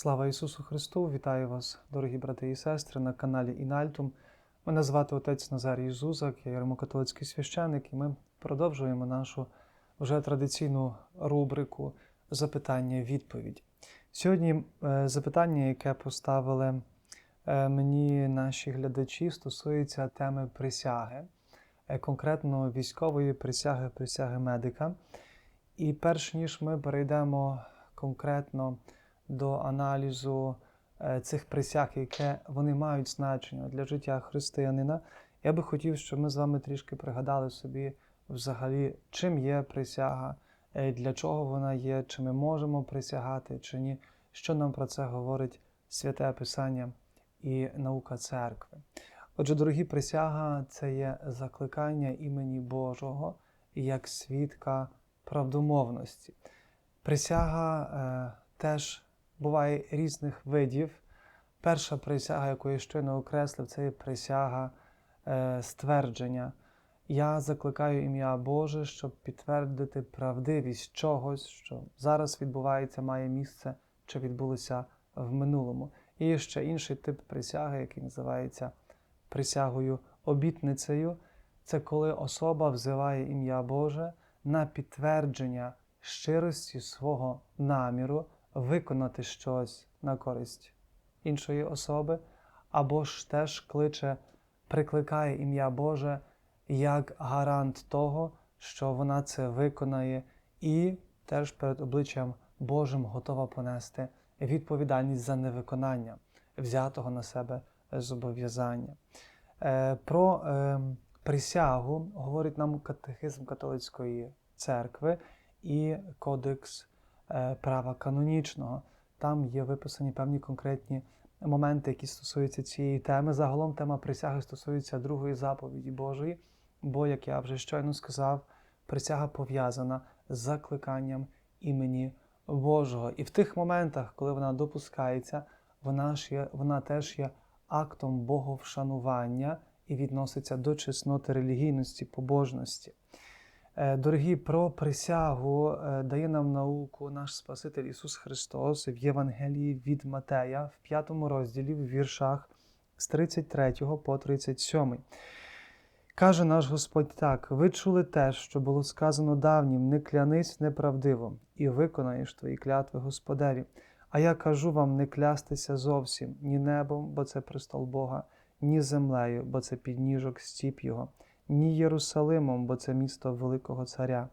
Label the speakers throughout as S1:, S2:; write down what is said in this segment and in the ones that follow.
S1: Слава Ісусу Христу! Вітаю вас, дорогі брати і сестри, на каналі Інальтум. Мене звати отець Назарій Зузак, я римокатолицький священник, і ми продовжуємо нашу вже традиційну рубрику запитання-відповідь. Сьогодні е, запитання, яке поставили е, мені наші глядачі, стосується теми присяги, е, конкретно військової присяги, присяги медика. І перш ніж ми перейдемо конкретно до аналізу е, цих присяг, яке вони мають значення для життя християнина, я би хотів, щоб ми з вами трішки пригадали собі взагалі, чим є присяга, е, для чого вона є, чи ми можемо присягати, чи ні, що нам про це говорить святе Писання і наука церкви. Отже, дорогі присяга, це є закликання імені Божого як свідка правдомовності. Присяга е, теж буває різних видів. Перша присяга, яку я щойно окреслив, це є присяга е, ствердження. Я закликаю ім'я Боже, щоб підтвердити правдивість чогось, що зараз відбувається, має місце чи відбулося в минулому. І ще інший тип присяги, який називається присягою обітницею. Це коли особа взиває ім'я Боже на підтвердження щирості свого наміру виконати щось на користь іншої особи, або ж теж кличе, прикликає ім'я Боже як гарант того, що вона це виконає, і теж перед обличчям Божим готова понести відповідальність за невиконання взятого на себе зобов'язання. Е, Про е, присягу говорить нам катехизм католицької церкви і кодекс права канонічного. Там є виписані певні конкретні моменти, які стосуються цієї теми. Загалом тема присяги стосується другої заповіді Божої, бо, як я вже щойно сказав, присяга пов'язана з закликанням імені Божого. І в тих моментах, коли вона допускається, вона, ж є, вона теж є актом боговшанування і відноситься до чесноти релігійності, побожності. Е, Дорогі, про присягу е, дає нам науку наш Спаситель Ісус Христос в Євангелії від Матея в п'ятому розділі в віршах з 33 по 37. Каже наш Господь так: ви чули те, що було сказано давнім, не клянись неправдиво, і виконаєш твої клятви Господеві. А я кажу вам не клястися зовсім ні небом, бо це престол Бога, ні землею, бо це підніжок стіп Його ні Єрусалимом, бо це місто Великого Царя.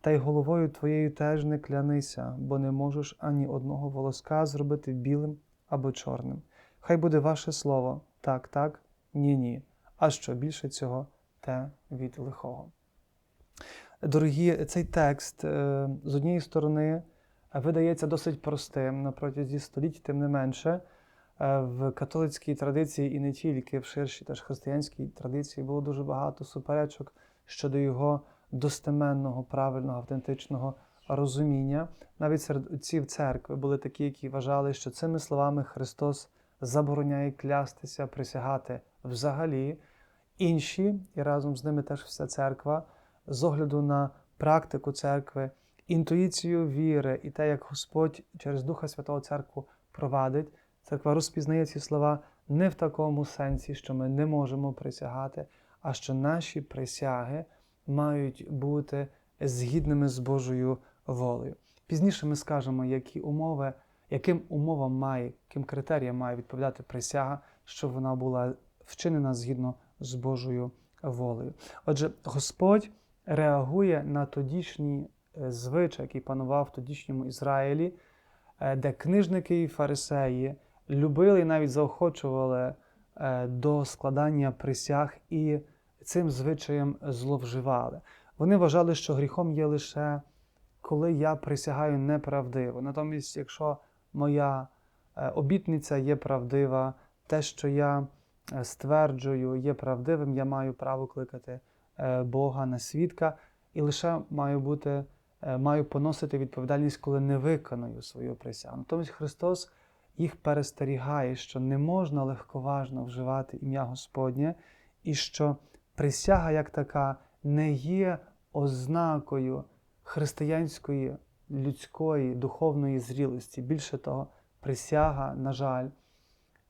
S1: Та й головою твоєю теж не клянися, бо не можеш ані одного волоска зробити білим або чорним. Хай буде ваше слово так, так, ні, ні. А що більше цього, те від лихого. Дорогі, цей текст е, з однієї сторони видається досить простим на протязі століть, тим не менше. Е, в католицькій традиції і не тільки в ширшій теж християнській традиції було дуже багато суперечок щодо його достеменного, правильного, автентичного розуміння. Навіть серед отців церкви були такі, які вважали, що цими словами Христос забороняє клястися, присягати взагалі. Інші, і разом з ними теж вся церква, з огляду на практику церкви, інтуїцію віри і те, як Господь через Духа Святого Церкву провадить. Церква розпізнає ці слова не в такому сенсі, що ми не можемо присягати, а що наші присяги мають бути згідними з Божою волею. Пізніше ми скажемо, які умови, яким умовам має, яким критеріям має відповідати присяга, щоб вона була вчинена згідно з Божою волею. Отже, Господь реагує на тодішній звичай, який панував в тодішньому Ізраїлі, де книжники і фарисеї любили і навіть заохочували е, до складання присяг і цим звичаєм зловживали. Вони вважали, що гріхом є лише коли я присягаю неправдиво. Натомість, якщо моя е, обітниця є правдива, те, що я е, стверджую, є правдивим, я маю право кликати Бога на свідка, і лише маю бути, маю поносити відповідальність, коли не виконую свою присягу. Натомість Христос їх перестерігає, що не можна легковажно вживати ім'я Господнє, і що присяга як така не є ознакою християнської, людської, духовної зрілості. Більше того, присяга, на жаль,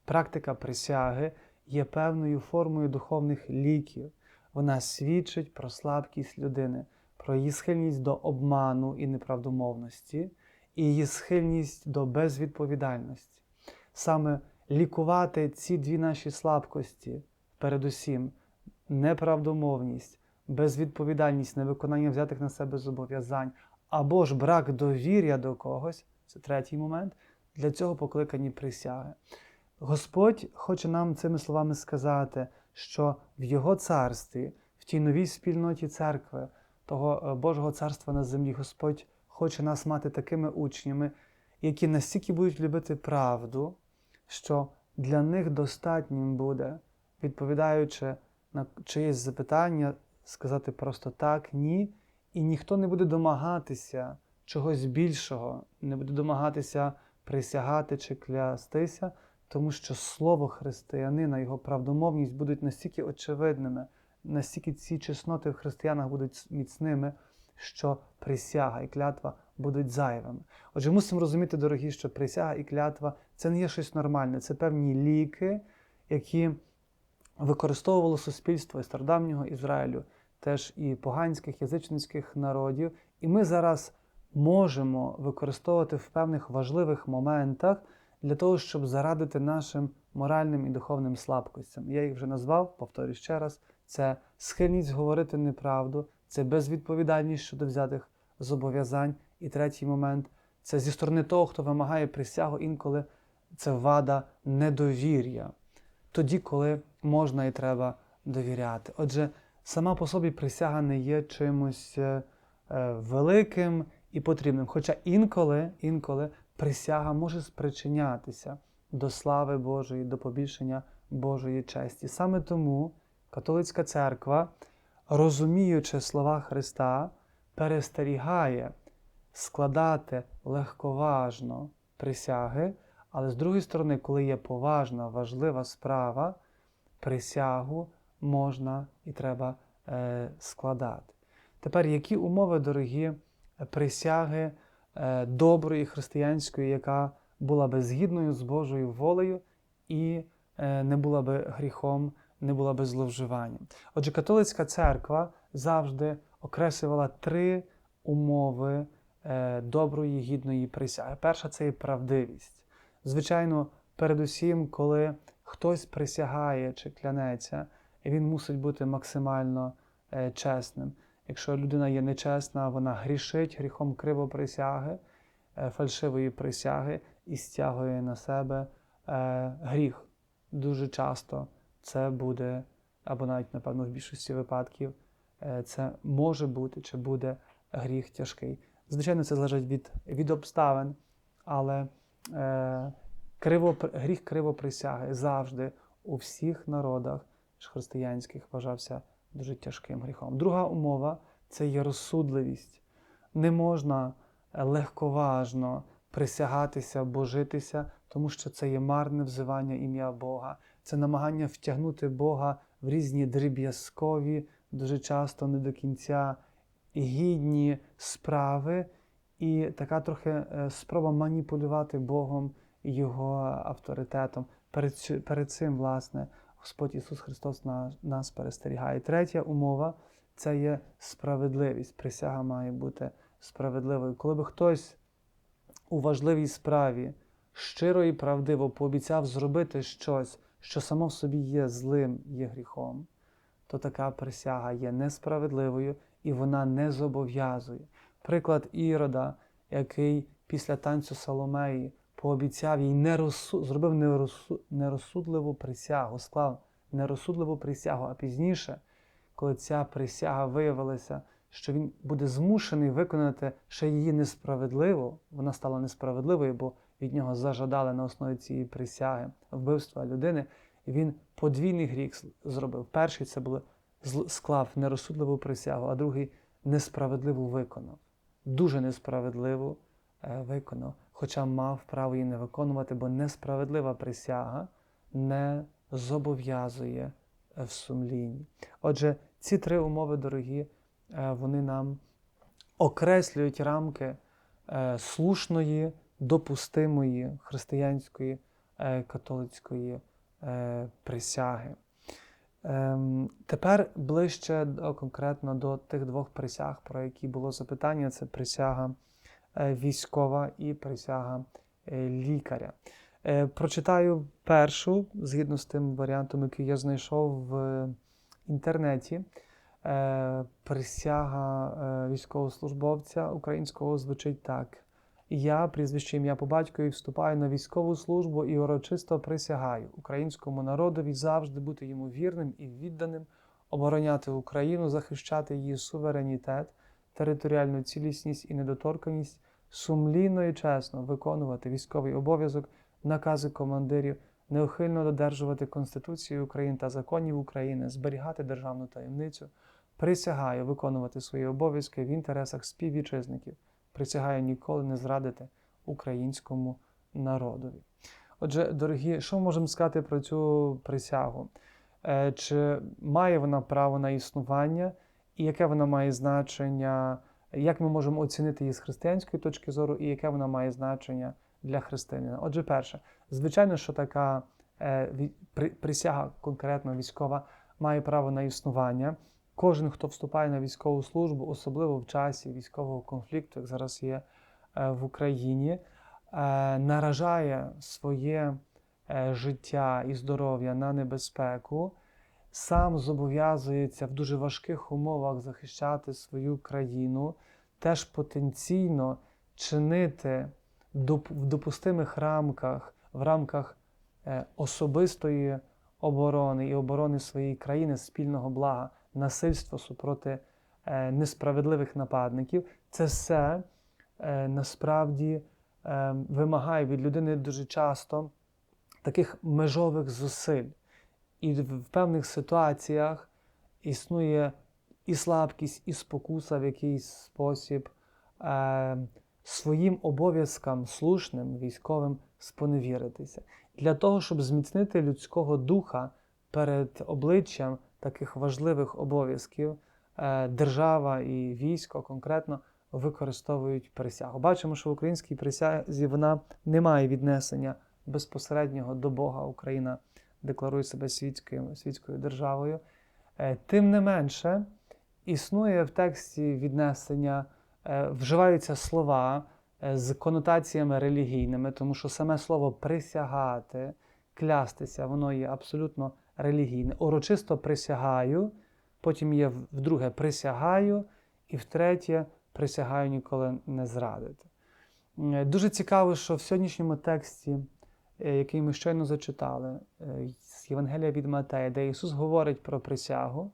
S1: практика присяги є певною формою духовних ліків. Вона свідчить про слабкість людини, про її схильність до обману і неправдомовності, і її схильність до безвідповідальності. Саме лікувати ці дві наші слабкості, передусім, неправдомовність, безвідповідальність, невиконання взятих на себе зобов'язань, або ж брак довір'я до когось це третій момент. Для цього покликані присяги. Господь хоче нам цими словами сказати, що в Його царстві, в тій новій спільноті церкви, того е, Божого царства на землі, Господь хоче нас мати такими учнями, які настільки будуть любити правду, що для них достатнім буде, відповідаючи на чиєсь запитання, сказати просто так, ні, і ніхто не буде домагатися чогось більшого, не буде домагатися присягати чи клястися, тому що слово християнина, його правдомовність будуть настільки очевидними, настільки ці чесноти в християнах будуть міцними, що присяга і клятва будуть зайвими. Отже, мусимо розуміти, дорогі, що присяга і клятва це не є щось нормальне, це певні ліки, які використовувало суспільство і стародавнього Ізраїлю, теж і поганських язичницьких народів. І ми зараз можемо використовувати в певних важливих моментах для того, щоб зарадити нашим моральним і духовним слабкостям. Я їх вже назвав, повторюю ще раз: це схильність говорити неправду, це безвідповідальність щодо взятих зобов'язань. І третій момент це зі сторони того, хто вимагає присягу, інколи це вада недовір'я, тоді, коли можна і треба довіряти. Отже, сама по собі присяга не є чимось е, е, великим і потрібним. Хоча інколи, інколи присяга може спричинятися до слави Божої, до побільшення Божої честі. Саме тому католицька церква, розуміючи слова Христа, перестерігає складати легковажно присяги, але з другої сторони, коли є поважна, важлива справа, присягу можна і треба е, складати. Тепер, які умови, дорогі, присяги е, доброї християнської, яка була би згідною з Божою волею і е, не була би гріхом, не була би зловживанням. Отже, католицька церква завжди окреслювала три умови е, доброї, гідної присяги. Перша це є правдивість. Звичайно, передусім, коли хтось присягає чи клянеться, він мусить бути максимально чесним. Якщо людина є нечесна, вона грішить гріхом кривоприсяги, фальшивої присяги і стягує на себе гріх. Дуже часто це буде, або навіть, напевно, в більшості випадків, це може бути чи буде гріх тяжкий. Звичайно, це залежить від від обставин, але е, криво, гріх кривоприсяги завжди у всіх народах християнських вважався дуже тяжким гріхом. Друга умова це є розсудливість. Не можна легковажно присягатися, божитися, тому що це є марне взивання ім'я Бога, це намагання втягнути Бога в різні дріб'язкові, дуже часто не до кінця гідні справи, і така трохи е, спроба маніпулювати Богом і Його авторитетом. Перед, перед цим, власне, Господь Ісус Христос нас перестерігає. Третя умова це є справедливість. Присяга має бути справедливою. Коли би хтось у важливій справі щиро і правдиво пообіцяв зробити щось, що само в собі є злим, є гріхом, то така присяга є несправедливою і вона не зобов'язує. Приклад Ірода, який після танцю Соломеї пообіцяв їй нерозсуд... зробив нерозсуд... нерозсудливу присягу, склав нерозсудливу присягу, а пізніше, коли ця присяга виявилася, що він буде змушений виконати ще її несправедливо, вона стала несправедливою, бо від нього зажадали на основі цієї присяги вбивства людини, і він подвійний гріх зробив. Перший це було склав нерозсудливу присягу, а другий несправедливо виконав. Дуже несправедливо е, виконав, хоча мав право її не виконувати, бо несправедлива присяга не зобов'язує е, в сумлінні. Отже, ці три умови, дорогі, е, вони нам окреслюють рамки слушної допустимої християнської е, католицької е, присяги. Ем, Тепер ближче конкретно до тих двох присяг, про які було запитання: це присяга е, військова і присяга лікаря. Прочитаю першу, згідно з тим варіантом, який я знайшов в інтернеті. Присяга військовослужбовця українського звучить так. Я, прізвище ім'я по батькові, вступаю на військову службу і урочисто присягаю українському народові завжди бути йому вірним і відданим, обороняти Україну, захищати її суверенітет, територіальну цілісність і недоторканність, сумлінно і чесно виконувати військовий обов'язок, накази командирів, неухильно додержувати Конституцію України та законів України, зберігати державну таємницю. Присягаю виконувати свої обов'язки в інтересах співвітчизників. Присягаю ніколи не зрадити українському народові. Отже, дорогі, що ми можемо сказати про цю присягу? Е, Чи має вона право на існування, і яке вона має значення, як ми можемо оцінити її з християнської точки зору, і яке вона має значення для християнина? Отже, перше, звичайно, що така е, присяга конкретно військова має право на існування. Кожен, хто вступає на військову службу, особливо в часі військового конфлікту, як зараз є е, в Україні, е, наражає своє е, життя і здоров'я на небезпеку, сам зобов'язується в дуже важких умовах захищати свою країну, теж потенційно чинити в допустимих рамках, в рамках особистої оборони і оборони своєї країни, спільного блага насильство супроти е, несправедливих нападників, це все е, насправді е, вимагає від людини дуже часто таких межових зусиль. І в певних ситуаціях існує і слабкість, і спокуса в якийсь спосіб е, своїм обов'язкам слушним військовим споневіритися. Для того, щоб зміцнити людського духа перед обличчям таких важливих обов'язків е, держава і військо конкретно використовують присягу. Бачимо, що в українській присязі вона не має віднесення безпосереднього до Бога. Україна декларує себе світською, світською державою. Е, Тим не менше, існує в тексті віднесення, е, вживаються слова з конотаціями релігійними, тому що саме слово присягати, клястися, воно є абсолютно релігійне. Урочисто присягаю, потім є вдруге присягаю, і втретє присягаю ніколи не зрадити. Е, Дуже цікаво, що в сьогоднішньому тексті, е, який ми щойно зачитали, е, з Євангелія від Матея, де Ісус говорить про присягу,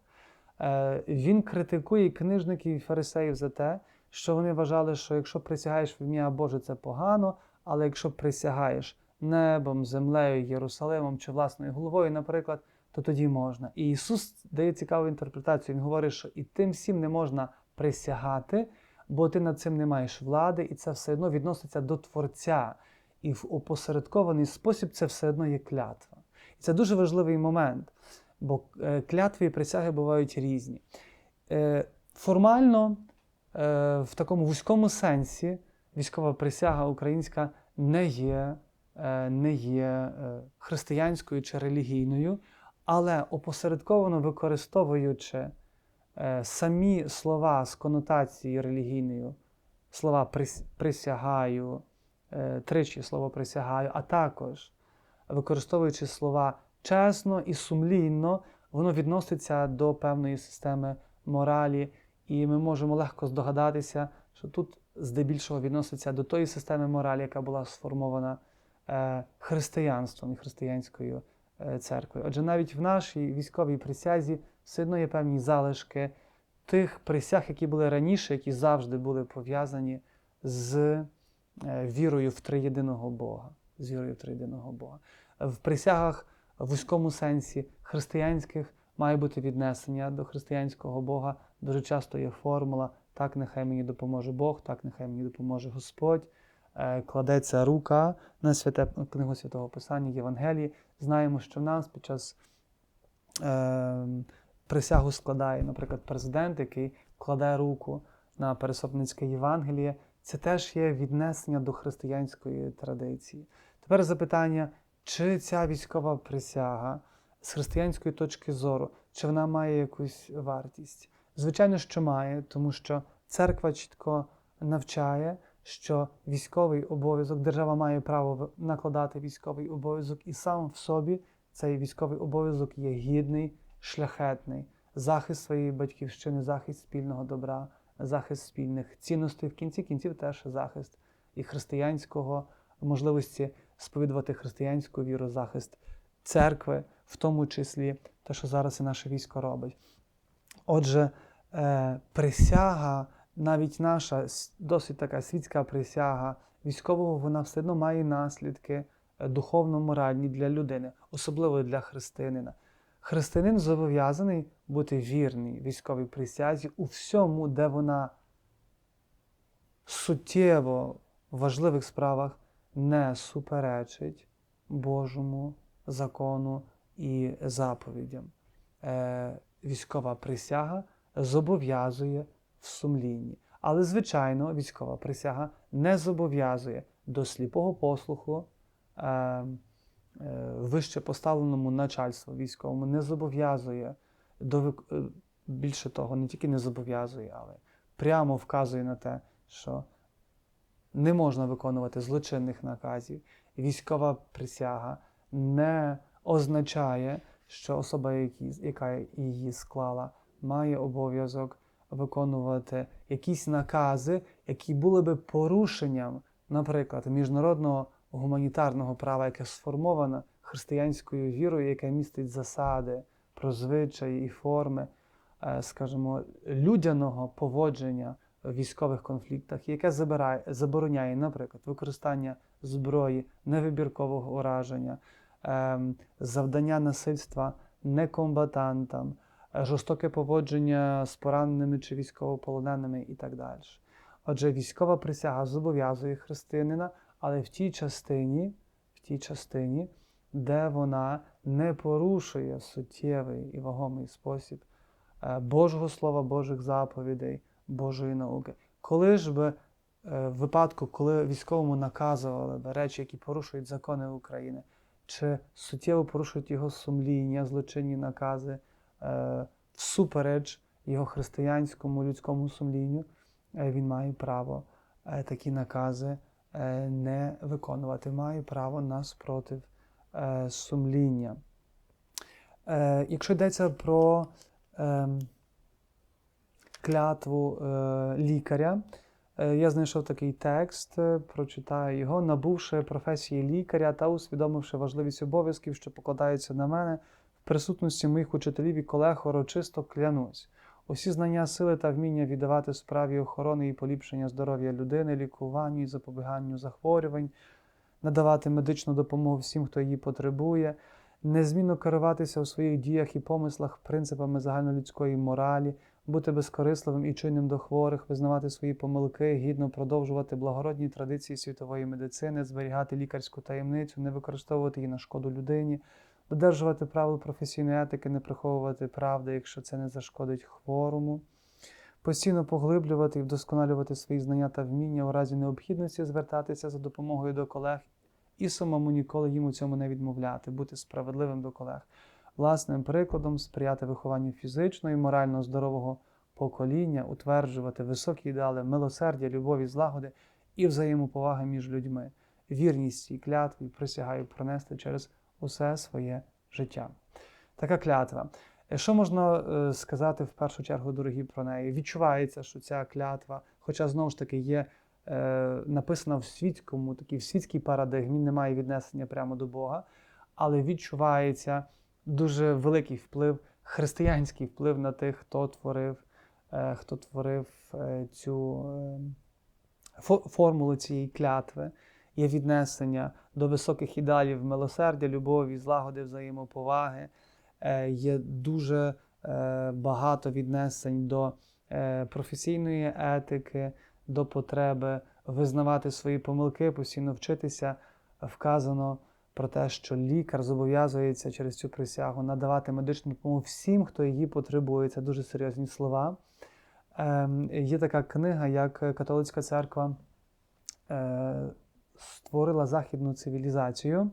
S1: Він критикує книжників і фарисеїв за те, що вони вважали, що якщо присягаєш в ім'я Боже, це погано, але якщо присягаєш небом, землею, Єрусалимом чи власною головою, наприклад, то тоді можна. І Ісус дає цікаву інтерпретацію. Він говорить, що і тим всім не можна присягати, бо ти над цим не маєш влади, і це все одно відноситься до Творця. І в опосередкований спосіб це все одно є клятва. І це дуже важливий момент, бо е, клятви і присяги бувають різні. Е, Формально, е, в такому вузькому сенсі, військова присяга українська не є, не є християнською чи релігійною, але опосередковано використовуючи е, самі слова з конотацією релігійною, слова «прис- присягаю, е, тричі слово присягаю, а також використовуючи слова чесно і сумлінно, воно відноситься до певної системи моралі, і ми можемо легко здогадатися, що тут здебільшого відноситься до тої системи моралі, яка була сформована е, християнством і християнською е, церквою. Отже, навіть в нашій військовій присязі все одно є певні залишки тих присяг, які були раніше, які завжди були пов'язані з е, вірою в триєдиного Бога. З вірою в триєдиного Бога. В присягах в вузькому сенсі християнських має бути віднесення до християнського Бога. Дуже часто є формула так нехай мені допоможе Бог, так нехай мені допоможе Господь. Е, Кладеться рука на святе книгу Святого Писання Євангелії. Знаємо, що в нас під час е, присягу складає, наприклад, президент, який кладе руку на Пересопницьке Євангеліє. це теж є віднесення до християнської традиції. Тепер запитання, чи ця військова присяга з християнської точки зору, чи вона має якусь вартість? Звичайно, що має, тому що церква чітко навчає, що військовий обов'язок, держава має право накладати військовий обов'язок, і сам в собі цей військовий обов'язок є гідний, шляхетний, захист своєї батьківщини, захист спільного добра, захист спільних цінностей, в кінці кінців теж захист і християнського можливості сповідувати християнську віру, захист церкви, в тому числі те, що зараз і наше військо робить. Отже, е, присяга, навіть наша досить така світська присяга військового, вона все одно має наслідки е, духовно-моральні для людини, особливо для християнина. Християнин зобов'язаний бути вірний військовій присязі у всьому, де вона суттєво в важливих справах не суперечить Божому закону і заповідям. Е, військова присяга зобов'язує в сумлінні. Але, звичайно, військова присяга не зобов'язує до сліпого послуху е, е, вище поставленому начальству військовому, не зобов'язує до е, більше того, не тільки не зобов'язує, але прямо вказує на те, що не можна виконувати злочинних наказів. Військова присяга не означає, що особа, яка її склала, має обов'язок виконувати якісь накази, які були би порушенням, наприклад, міжнародного гуманітарного права, яке сформоване християнською вірою, яке містить засади про звичаї і форми, е, скажімо, людяного поводження в військових конфліктах, яке забирає, забороняє, наприклад, використання зброї, невибіркового ураження, ем, завдання насильства некомбатантам, жорстоке поводження з пораненими чи військовополоненими і так далі. Отже, військова присяга зобов'язує християнина, але в тій частині, в тій частині, де вона не порушує суттєвий і вагомий спосіб е, Божого Слова, Божих заповідей, Божої науки. Коли ж би е, в випадку, коли військовому наказували би речі, які порушують закони України, чи суттєво порушують його сумління, злочинні накази, всупереч його християнському людському сумлінню, е, він має право е, такі накази е, не виконувати, має право на спротив е, сумління. Е, Якщо йдеться про ем, клятву е, лікаря, е, я знайшов такий текст, е, прочитаю його, набувши професії лікаря та усвідомивши важливість обов'язків, що покладаються на мене, присутності моїх учителів і колег урочисто клянусь. Усі знання, сили та вміння віддавати справі охорони і поліпшення здоров'я людини, лікуванню і запобіганню захворювань, надавати медичну допомогу всім, хто її потребує, незмінно керуватися у своїх діях і помислах принципами загальнолюдської моралі, бути безкорисливим і чуйним до хворих, визнавати свої помилки, гідно продовжувати благородні традиції світової медицини, зберігати лікарську таємницю, не використовувати її на шкоду людині, додержувати правил професійної етики, не приховувати правди, якщо це не зашкодить хворому. Постійно поглиблювати і вдосконалювати свої знання та вміння у разі необхідності звертатися за допомогою до колег. І самому ніколи їм у цьому не відмовляти, бути справедливим до колег, власним прикладом сприяти вихованню фізично і морально здорового покоління, утверджувати високі ідеали милосердя, любові, злагоди і взаємоповаги між людьми, вірність і клятві присягаю пронести через усе своє життя. Така клятва. Е, Що можна е, сказати в першу чергу, дорогі, про неї? Відчувається, що ця клятва, хоча знову ж таки є е, написана в світському, такій в світській парадигмі, немає віднесення прямо до Бога, але відчувається дуже великий вплив, християнський вплив на тих, хто творив, е, хто творив е, цю е, фо- формулу цієї клятви. Є віднесення до високих ідеалів милосердя, любові, злагоди, взаємоповаги. Е, Є дуже е, багато віднесень до е, професійної етики, до потреби визнавати свої помилки, постійно вчитися. Вказано про те, що лікар зобов'язується через цю присягу надавати медичну допомогу всім, хто її потребує. Це дуже серйозні слова. Ем, Є така книга, як Католицька церква створила західну цивілізацію.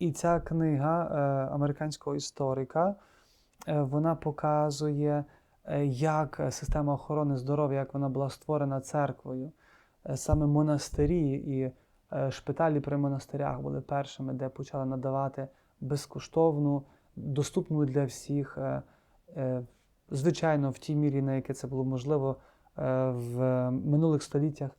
S1: І ця книга е, американського історика е, вона показує, е, як система охорони здоров'я, як вона була створена церквою. Саме монастирі і шпиталі при монастирях були першими, де почали надавати безкоштовну, доступну для всіх, звичайно, в тій мірі, на яке це було можливо в минулих століттях,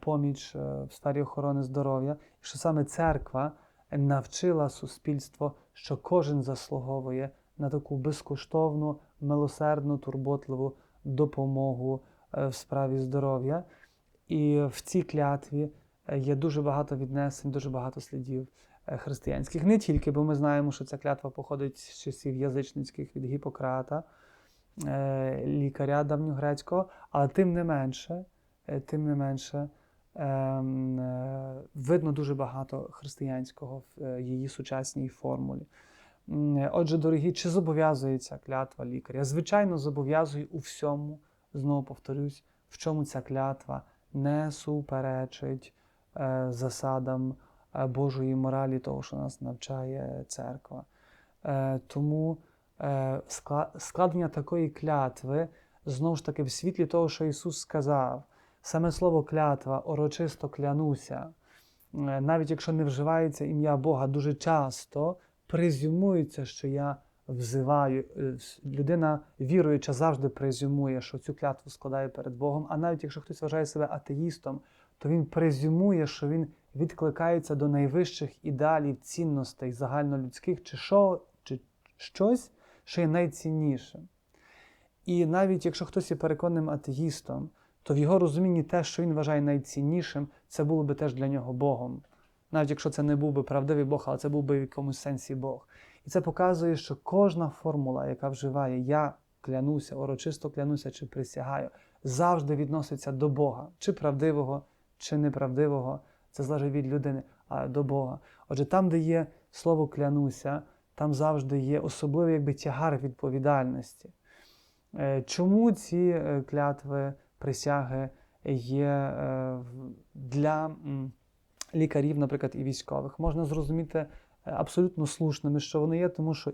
S1: поміч е, в сфері охорони здоров'я, і що саме церква навчила суспільство, що кожен заслуговує на таку безкоштовну, милосердну, турботливу допомогу е, в справі здоров'я. І в цій клятві е, є дуже багато віднесень, дуже багато слідів е, християнських. Не тільки, бо ми знаємо, що ця клятва походить з часів язичницьких від Гіппократа, е, лікаря давньогрецького, але тим не менше, е, тим не менше, ем, е, видно дуже багато християнського в е, її сучасній формулі. Е, Отже, дорогі, чи зобов'язується клятва лікаря? Звичайно, зобов'язує у всьому, знову повторюсь, в чому ця клятва не суперечить е, засадам е, Божої моралі, того, що нас навчає церква. Е, тому е, складення такої клятви знову ж таки в світлі того, що Ісус сказав, саме слово клятва, урочисто клянуся, е, навіть якщо не вживається ім'я Бога, дуже часто презюмується, що я взиваю. Е, Людина віруюча завжди презюмує, що цю клятву складає перед Богом. А навіть якщо хтось вважає себе атеїстом, то він презюмує, що він відкликається до найвищих ідеалів, цінностей загальнолюдських, чи що, чи щось, що є найціннішим. І навіть якщо хтось є переконаним атеїстом, то в його розумінні те, що він вважає найціннішим, це було би теж для нього Богом. Навіть якщо це не був би правдивий Бог, але це був би в якомусь сенсі Бог. І це показує, що кожна формула, яка вживає я клянуся, урочисто клянуся чи присягаю, завжди відноситься до Бога, чи правдивого, чи неправдивого. Це залежить від людини, а до Бога. Отже, там, де є слово клянуся, там завжди є особливий якби тягар відповідальності. Е, Чому ці е, клятви, присяги є е, для лікарів, наприклад, і військових? Можна зрозуміти е, абсолютно слушними, що вони є, тому що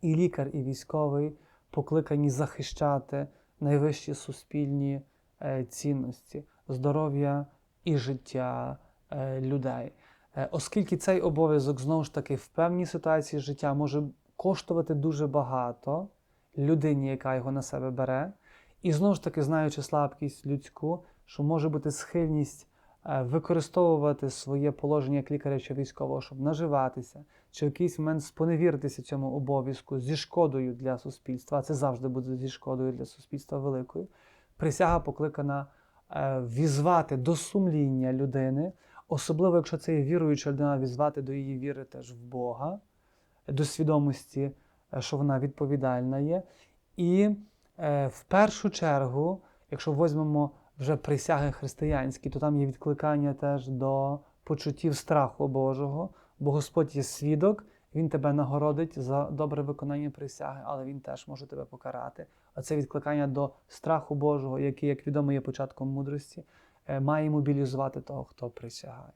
S1: і лікар, і військовий покликані захищати найвищі суспільні е, цінності, здоров'я і життя людей. Оскільки цей обов'язок знову ж таки в певній ситуації життя може коштувати дуже багато людині, яка його на себе бере, і знову ж таки, знаючи слабкість людську, що може бути схильність е, використовувати своє положення як лікаря чи військового, щоб наживатися, чи в якийсь момент споневіритися цьому обов'язку зі шкодою для суспільства, це завжди буде зі шкодою для суспільства великою. Присяга покликана е, візвати до сумління людини, особливо якщо це є віруюча людина, візвати до її віри теж в Бога, до свідомості, е, що вона відповідальна є. І в першу чергу, якщо візьмемо вже присяги християнські, то там є відкликання теж до почуттів страху Божого, бо Господь є свідок, Він тебе нагородить за добре виконання присяги, але Він теж може тебе покарати. А це відкликання до страху Божого, який, як відомо, є початком мудрості, е, має мобілізувати того, хто присягає.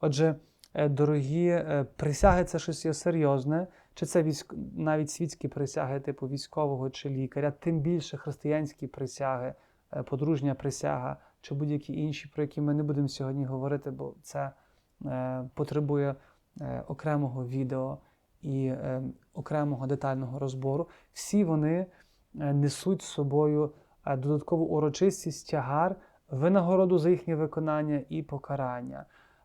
S1: Отже, е, дорогі, е, присяги це щось є серйозне, чи це військ... навіть світські присяги, типу військового чи лікаря, тим більше християнські присяги, е, подружня присяга, чи будь-які інші, про які ми не будемо сьогодні говорити, бо це е, потребує е, окремого відео і е, окремого детального розбору. Всі вони е, несуть з собою е, додаткову урочистість, тягар, винагороду за їхнє виконання і покарання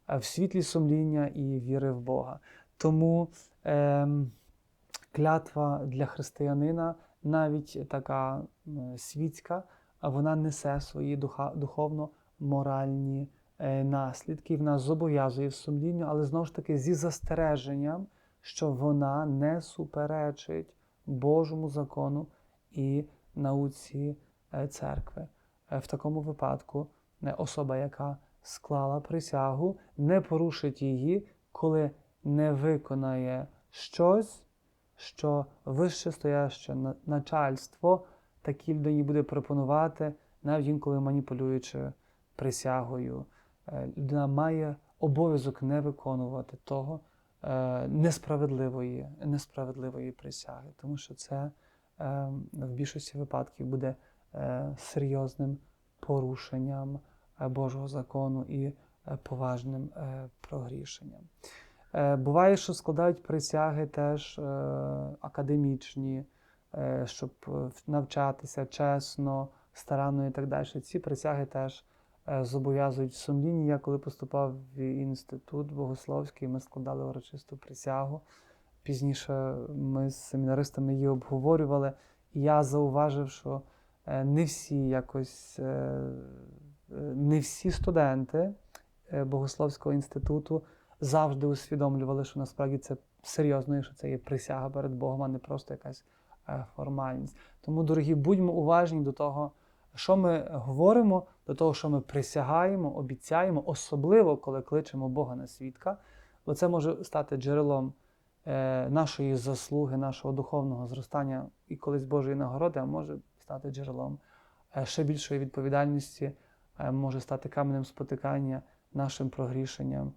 S1: е, в світлі сумління і віри в Бога. Тому ем, клятва для християнина, навіть така світська, вона несе свої духовно-моральні е, наслідки. В нас зобов'язує в сумлінню, але знову ж таки зі застереженням, що вона не суперечить Божому закону і науці е, церкви. Е, В такому випадку особа, яка склала присягу, не порушить її, коли не виконає щось, що вище стояще начальство такій людині буде пропонувати, навіть інколи маніпулюючи присягою е, людина має обов'язок не виконувати того е, несправедливої, несправедливої присяги, тому що це е, в більшості випадків буде серйозним порушенням Божого закону і поважним прогрішенням. Е, Буває, що складають присяги теж е, академічні, е, щоб навчатися чесно, старанно і так далі. Ці присяги теж зобов'язують сумління. Я коли поступав в інститут богословський, ми складали урочисту присягу. Пізніше ми з семінаристами її обговорювали, і я зауважив, що не всі якось не всі студенти богословського інституту завжди усвідомлювали, що насправді це серйозно, і що це є присяга перед Богом, а не просто якась е, формальність. Тому, дорогі, будьмо уважні до того, що ми говоримо, до того, що ми присягаємо, обіцяємо, особливо коли кличемо Бога на свідка, бо це може стати джерелом е, нашої заслуги, нашого духовного зростання і колись Божої нагороди, а може стати джерелом е, ще більшої відповідальності, може стати каменем спотикання нашим прогрішенням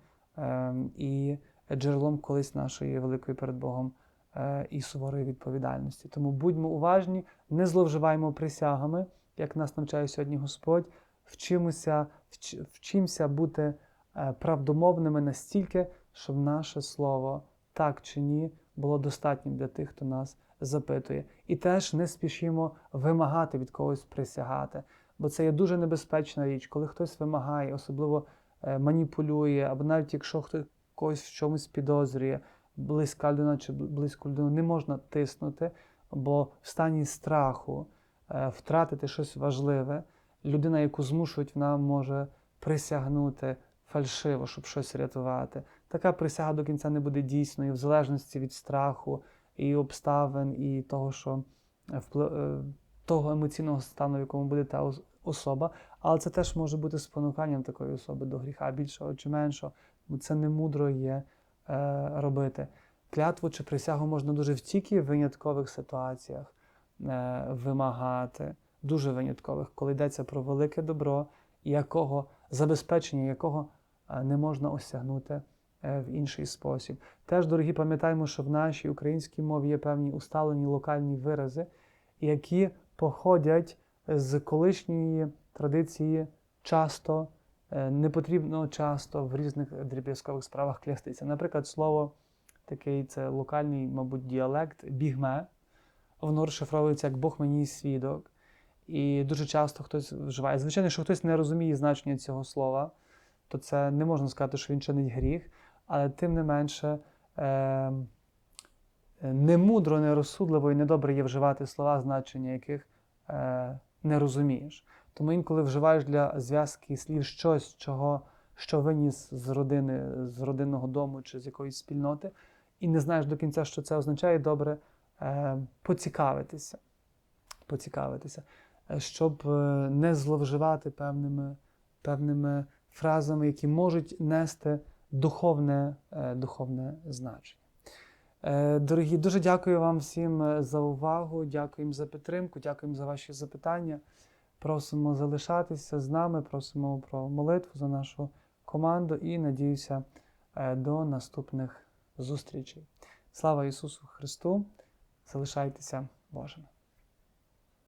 S1: і джерелом колись нашої великої перед Богом е, і суворої відповідальності. Тому будьмо уважні, не зловживаємо присягами, як нас навчає сьогодні Господь, вчимося, вч, вчимося бути е, правдомовними настільки, щоб наше слово так чи ні було достатнім для тих, хто нас запитує. І теж не спішимо вимагати від когось присягати, бо це є дуже небезпечна річ, коли хтось вимагає, особливо маніпулює, або навіть якщо хтось когось в чомусь підозрює, близька людина чи близьку людину не можна тиснути, бо в стані страху е, втратити щось важливе, людина, яку змушують, вона може присягнути фальшиво, щоб щось рятувати. Така присяга до кінця не буде дійсною, в залежності від страху і обставин, і того, що е, е, того емоційного стану, в якому буде та особа. Але це теж може бути спонуканням такої особи до гріха більшого чи меншого. Це не мудро є е, робити. Клятву чи присягу можна дуже в тільки виняткових ситуаціях е, вимагати, дуже виняткових, коли йдеться про велике добро, якого забезпечення якого е, не можна осягнути е, в інший спосіб. Теж, дорогі, пам'ятаємо, що в нашій українській мові є певні усталені локальні вирази, які походять з колишньої традиції часто, е, не потрібно часто в різних дріб'язкових справах клястися. Наприклад, слово такий це локальний, мабуть, діалект бігме. Воно розшифровується як Бог мені свідок. І дуже часто хтось вживає. Звичайно, що хтось не розуміє значення цього слова, то це не можна сказати, що він чинить гріх, але тим не менше е, немудро, нерозсудливо і недобре є вживати слова, значення яких е, не розумієш. Тому інколи вживаєш для зв'язки слів щось, чого, що виніс з родини, з родинного дому чи з якоїсь спільноти, і не знаєш до кінця, що це означає, добре е, поцікавитися. поцікавитися е, щоб е, не зловживати певними, певними фразами, які можуть нести духовне, е, духовне значення. Е, Дорогі, дуже дякую вам всім е, за увагу, дякуємо за підтримку, дякуємо за ваші запитання. Просимо залишатися з нами, просимо про молитву за нашу команду і надіюся е, до наступних зустрічей. Слава Ісусу Христу! Залишайтеся Божими!